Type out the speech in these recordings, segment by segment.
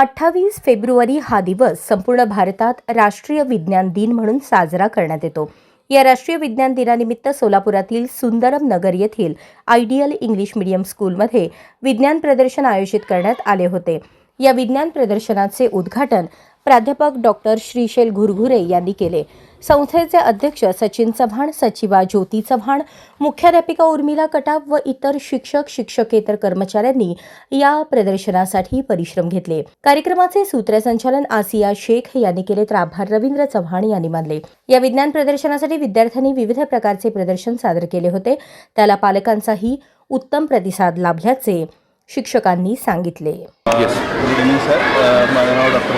अठ्ठावीस फेब्रुवारी हा दिवस संपूर्ण भारतात राष्ट्रीय विज्ञान दिन म्हणून साजरा करण्यात येतो. या राष्ट्रीय विज्ञान दिनानिमित्त सोलापुरातील सुंदरम नगर येथील आयडियल इंग्लिश मीडियम स्कूलमध्ये विज्ञान प्रदर्शन आयोजित करण्यात आले होते. या विज्ञान प्रदर्शनाचे उद्घाटन प्राध्यापक डॉक्टर श्रीशैल घुरघुरे यांनी केले. संस्थेचे अध्यक्ष सचिन चव्हाण सचिवा ज्योती चव्हाण मुख्याध्यापिका उर्मिला कटाप व इतर शिक्षक शिक्षकेतर कर्मचाऱ्यांनी या प्रदर्शनासाठी परिश्रम घेतले. कार्यक्रमाचे सूत्रसंचालन आसिया शेख यांनी केले तर आभार रवींद्र चव्हाण यांनी मानले. या विज्ञान प्रदर्शनासाठी विद्यार्थ्यांनी विविध प्रकारचे प्रदर्शन सादर केले होते. त्याला पालकांचाही उत्तम प्रतिसाद लाभल्याचे शिक्षकांनी सांगितले. Yes good evening sir Uh, माझं नाव doctor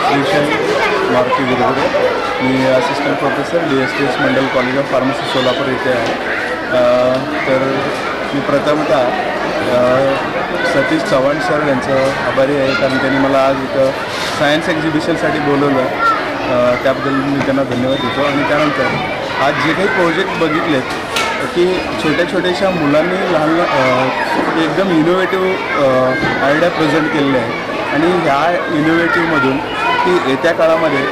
Maruti Gurugure me assistant professor D S T S Mandal college of pharmacy Solapur येथे आहे. तर मी प्रथमतः सतीश चव्हाण सर यांचं आभारी आहे कारण त्यांनी मला आज इथं सायन्स एक्झिबिशनसाठी बोलवलं. त्याबद्दल मी त्यांना धन्यवाद देतो. आणि त्यानंतर आज जे काही प्रोजेक्ट बघितलेत की छोट्या छोट्याशा मुलांनी लहान एकदम इनोव्हेटिव्ह आयडिया प्रेझेंट केलेल्या आहेत. आणि ह्या इनोव्हेटिव्हमधून की येत्या काळामध्ये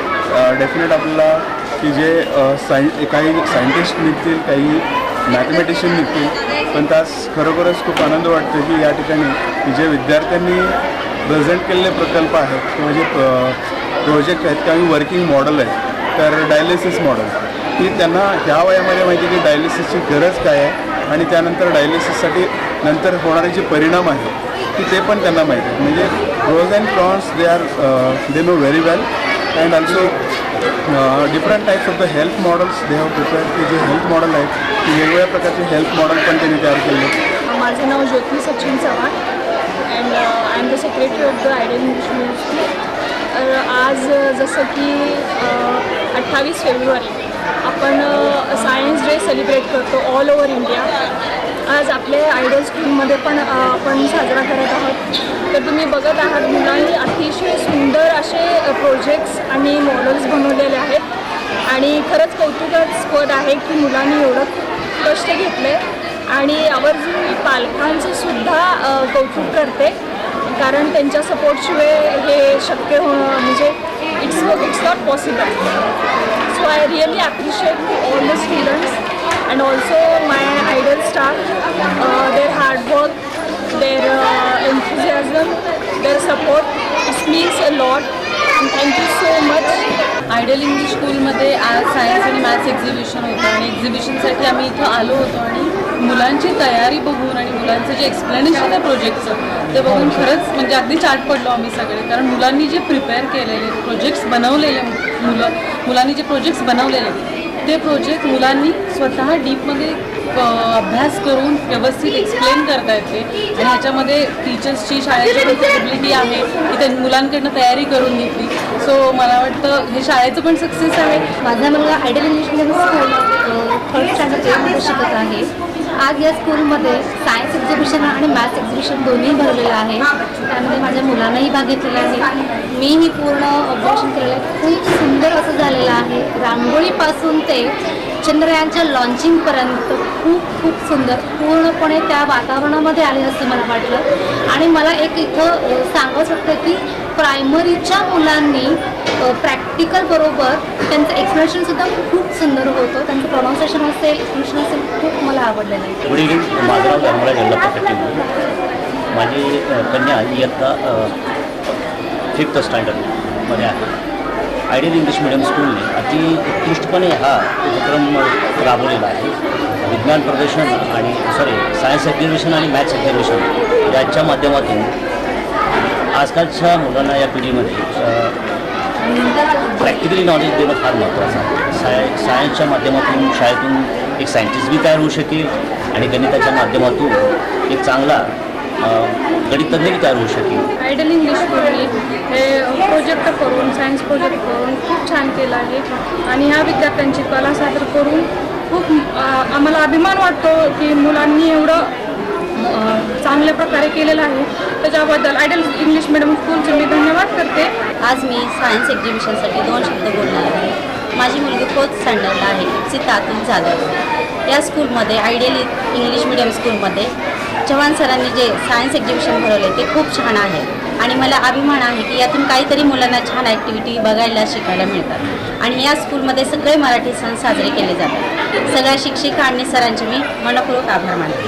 डेफिनेट आपल्याला की जे साय काही सायंटिस्ट निघतील काही मॅथमॅटिशियन निघतील पण त्यास खरोखरच खूप आनंद वाटतो की या ठिकाणी की जे विद्यार्थ्यांनी प्रेझेंट केलेले प्रकल्प आहेत किंवा जे प्रोजेक्ट आहेत काही वर्किंग मॉडेल आहे तर डायलिसिस मॉडेल की त्यांना ह्या वयामध्ये माहिती आहे की डायलिसिसची गरज काय आहे आणि त्यानंतर डायलिसिससाठी नंतर होणारे जे परिणाम आहेत की ते पण त्यांना माहीत आहेत म्हणजे pros and cons they are they know very well and also different types of the health models they have prepare की जे हेल्थ मॉडेल आहेत ते वेगवेगळ्या प्रकारचे हेल्थ मॉडेल पण त्यांनी तयार केले. Uh, माझं नाव Jyoti Sachin Chavan. And I am the secretary of the ideal तर आज uh, जसं की uh, अठ्ठावीस फेब्रुवारी आपण सायन्स डे सेलिब्रेट करतो ऑल ओव्हर इंडिया आज आपल्या आयडियल स्कूलमध्ये पण आपण साजरा करत तुम्ही बघत आहात मुलांनी अतिशय सुंदर असे प्रोजेक्ट्स आणि मॉडेल्स बनवलेले आहेत. आणि खरंच कौतुकास्पद आहे की मुलांनी एवढं कष्ट घेतले आणि आवर्जून मी पालकांचं सुद्धा कौतुक करते. कारण त्यांच्या सपोर्टशिवाय हे शक्य होणं म्हणजे it's it's not possible so I really appreciate all the students and also my ideal staff their hard work their enthusiasm their support it's means a lot thank you so much ideal English स्कूलमध्ये आज science आणि maths exhibition होतं आणि एक्झिबिशनसाठी आम्ही इथं आलो होतो आणि मुलांची तयारी बघून आणि मुलांचं जे एक्सप्लेनेशन आहे प्रोजेक्टचं ते बघून खरंच म्हणजे अगदी चाट पडलो आम्ही सगळे. कारण मुलांनी जे प्रिपेअर केलेले प्रोजेक्ट्स बनवलेले मुलं मुलांनी जे प्रोजेक्ट्स बनवलेले ते प्रोजेक्ट मुलांनी स्वतः डीपमध्ये अभ्यास करून व्यवस्थित एक्सप्लेन करता येते आणि ह्याच्यामध्ये टीचर्सची शाळेची रिस्पॉन्सिबिलिटी आहे की त्यांनी मुलांकडनं तयारी करून घेतली. सो मला वाटतं हे शाळेचं पण सक्सेस आहे. माझा मुलगा ideal English medium school third standard शिकत आहे. आज या स्कूलमध्ये सायन्स एक्झिबिशन आणि मॅथ्स एक्झिबिशन दोन्ही भरलेलं आहे. त्यामध्ये माझ्या मुलांनाही भाग घेतलेला आहे. मीही पूर्ण ऑब्झर्वेशन केलेलं आहे. खूप सुंदर असं झालेलं आहे. रांगोळीपासून ते चंद्रयानच्या लॉन्चिंगपर्यंत खूप खूप सुंदर. पूर्णपणे त्या वातावरणामध्ये आले असं मला वाटलं. आणि मला एक इथं सांगत सांगायचं होतं की प्रायमरीच्या मुलांनी प्रॅक्टिकल बरोबर त्यांचं एक्सप्रेशनसुद्धा खूप सुंदर होतं. त्यांचं प्रोनाऊन्सिएशन असेल एक्सप्रेशन असेल खूप मला आवडलेलं आहे. माझी कन्या इयत्ता फिफ्थ स्टँडर्डमध्ये आहे. आयडियल इंग्लिश मिडियम स्कूलने अति उत्कृष्टपणे हा उपक्रम राबवलेला आहे. विज्ञान प्रदर्शन आणि सॉरी सायन्स एक्झिबिशन आणि मॅथ्स एक्झिबिशन याच्या माध्यमातून आजकालच्या मुलांना या पिढीमध्ये प्रॅक्टिकली नॉलेज देणं फार महत्त्वाचं आहे. साय सायन्सच्या माध्यमातून शाळेतून एक सायंटिस्ट बी तयार होऊ शकेल आणि गणिताच्या माध्यमातून एक चांगला बी तयार होऊ शकेल. आयडल इंग्लिश स्कूलने हे प्रोजेक्ट करून सायन्स प्रोजेक्ट करून खूप छान केलं आहे. आणि ह्या विद्यार्थ्यांची कला सादर करून खूप अ, आम्हाला अभिमान वाटतो की मुलांनी एवढं अ, चांगल्या प्रकारे केलेलं आहे. त्याच्याबद्दल आयडल इंग्लिश मिडियम स्कूलचे मी धन्यवाद करते. आज मी सायन्स एक्झिबिशनसाठी दोन शब्द बोलणार आहे. माझी मुलगी फोर्थ स्टँडर्डला आहे सीता अतुल जाधव. या स्कूलमध्ये आयडियल इंग्लिश मिडियम स्कूलमध्ये चव्हाण सरांनी जे सायन्स एक्झिबिशन भरवले ते खूप छान आहे. आणि मला अभिमान आहे की यातून काहीतरी मुलांना छान ॲक्टिव्हिटी बघायला शिकायला मिळतात. आणि या स्कूलमध्ये सगळे मराठी सण साजरे केले जातात. सगळ्या शिक्षिका आणि सरांचे मी मनपूर्वक आभार मानते.